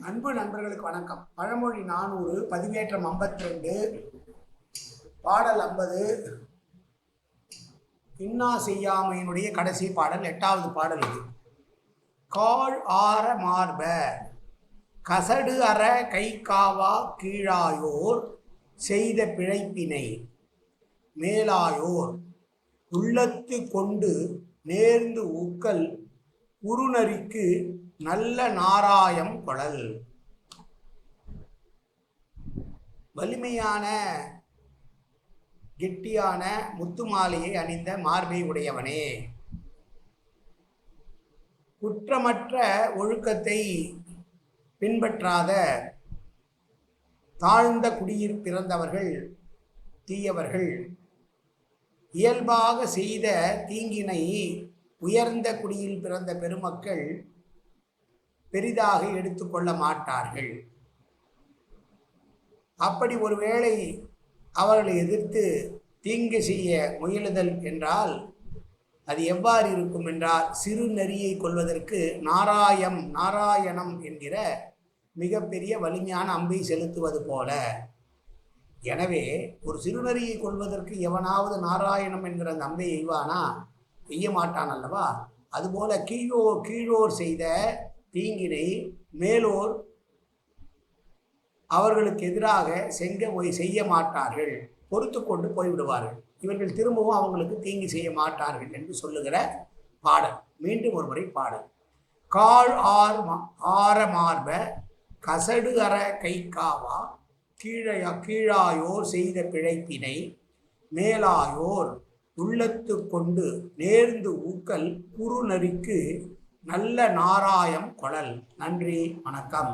அன்பு நண்பர்களுக்கு வணக்கம். பழமொழி நானூறு பதிவேற்றம் ஐம்பத்தி ரெண்டு பாடல் ஐம்பது இன்னா செய்யாமையினுடைய கடைசி பாடல் எட்டாவது பாடல் இது. கால் ஆர மார்ப கசடு அற கை காவா கீழாயோர் செய்த பிழைப்பினை மேலாயோர் உள்ளத்து கொண்டு நேர்ந்து ஊக்கல் உருநரிக்கு நல்ல நாராயம் குழல் வலிமையான கெட்டியான முத்துமாலையை அணிந்த மார்பை உடையவனே. குற்றமற்ற ஒழுக்கத்தை பின்பற்றாத தாழ்ந்த குடியில் பிறந்தவர்கள் தீயவர்கள் இயல்பாக செய்த தீங்கினை உயர்ந்த குடியில் பிறந்த பெருமக்கள் பெரிதாக எடுத்துக்கொள்ள மாட்டார்கள். அப்படி ஒருவேளை அவர்களை எதிர்த்து தீங்கு செய்ய முயலுதல் என்றால் அது எவ்வாறு இருக்கும் என்றால் சிறு நெறியை கொள்வதற்கு நாராயம் நாராயணம் என்கிற மிகப்பெரிய வலிமையான அம்பை செலுத்துவது போல. எனவே ஒரு சிறுநறியை கொள்வதற்கு எவனாவது நாராயணம் என்கிற அந்த அம்பை எய்வானா? செய்ய மாட்டான் அல்லவா? அதுபோல கீழோர் கீழோர் செய்த தீங்கினை மேலோர் அவர்களுக்கு எதிராக செங்க போய் செய்ய மாட்டார்கள். பொறுத்து கொண்டு போய்விடுவார்கள் இவர்கள் திரும்பவும் அவங்களுக்கு தீங்கு செய்ய மாட்டார்கள் என்று சொல்லுகிற பாடல். மீண்டும் ஒரு முறை பாடல். கால் ஆர் மா- ஆர மார்ப கசடு அற கைக்காவா கீழையா கீழாயோர் செய்த பிழைப்பினை மேலாயோர் உள்ளத்து கொண்டு நேர்ந்து ஊக்கல் குறுநரிக்கு நல்ல நாராயம் கொளல். நன்றி வணக்கம்.